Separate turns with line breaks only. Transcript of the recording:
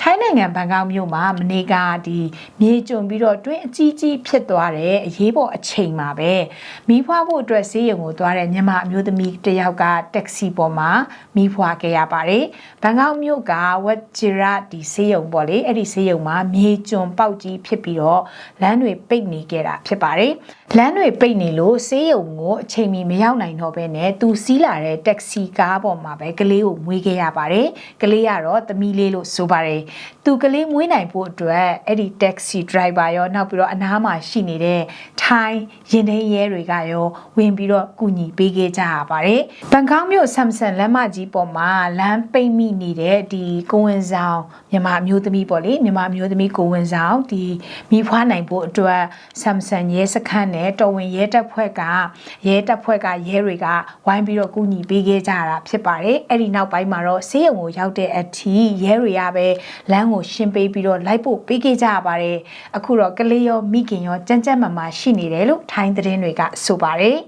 ထိုင်းနိုင်ငံဘန်ကောက်မြို့မှာမနေ့ကဒီမြေကျွံပြီးတော့တွင်းအကြီးကြီးဖြစ်သွားတဲ့အရေးပေါ်အချိန်မှာပဲမိဖွားဖို့အတွက်ဆေးရုံကိုသွားတဲ့မြန်မာအမျိုးသမီးတစ်ယောက်ကတက္ကစီပေါ်မှာမိဖွားခဲ့ရပါတယ်ဘန်ကောက်မြို့ကဝက်ဂျီရာဒီဆေးရုံပေါ့လေအဲ့ဒီဆေးရုံမှာမြေကျွံပေါက်ကြီးဖြစ်ပြီးတော့လမ်းတွေပိတ်နေခဲ့တာဖြစ်ပါတယ်လမ်းတွေပိတ်နေလို့ဆေးရုံကိုအချိန်မီမရောက်နိုင်တော့ဘဲနဲ့သူစီးလာတဲ့တက္ကစီကားပေါ်မှာပဲကလေးကိုမွေးခဲ့ရပါတယ်ကလေးကတော့သမီးလေးလို့ဆိုပါတယ်သူကလေးမွေးနိုင်ဖို့အတွက်အဲ့ဒီတက္ကစီဒရိုင်ဘာရောနောက်ပြီးတော့အနားမှာရှိနေတဲ့ထိုင်းရင်ထဲရဲတွေကရောဝင်ပြီးတော့ကူညီပေးခဲ့ကြရပါတယ်ဘန်ကောက်မြို့ဆမ်ဆန်လမ်းမကြီးပေါ်မှာလမ်းပိတ်မိနေတဲ့ဒီကိုဝင်ဆောင်မြန်မာအမျိုးသမီးပေါ့လေမြန်မာအမျိုးသမီးကိုဝင်ဆောင်ဒီမိဖွားနိုင်ဖို့အတွက်ဆမ်ဆန်ရဲစခန်းနဲ့တော်ဝင်ရဲတပ်ဖွဲ့ကရဲတပ်ဖွဲ့ကရဲတွေကဝိုင်းပြီးတော့ကူညီပေးခဲ့ကြတာဖြစ်ပါတယ်အဲ့ဒီနောက်ပိုင်းမှာတော့ဆေးရုံကိုရောက်တဲ့အထိရဲတွေကပဲလမ်းကိုရှင်းပေးပြီးတော့လိုက်ဖို့ပေးခဲ့ကြရပါတယ်အခုတော့ကလေးရောမိခင်ရောကြမ်းကြမ်းမာမာရှိနေတယ်လို့ထိုင်းသတင်းတွေကဆိုပါတယ်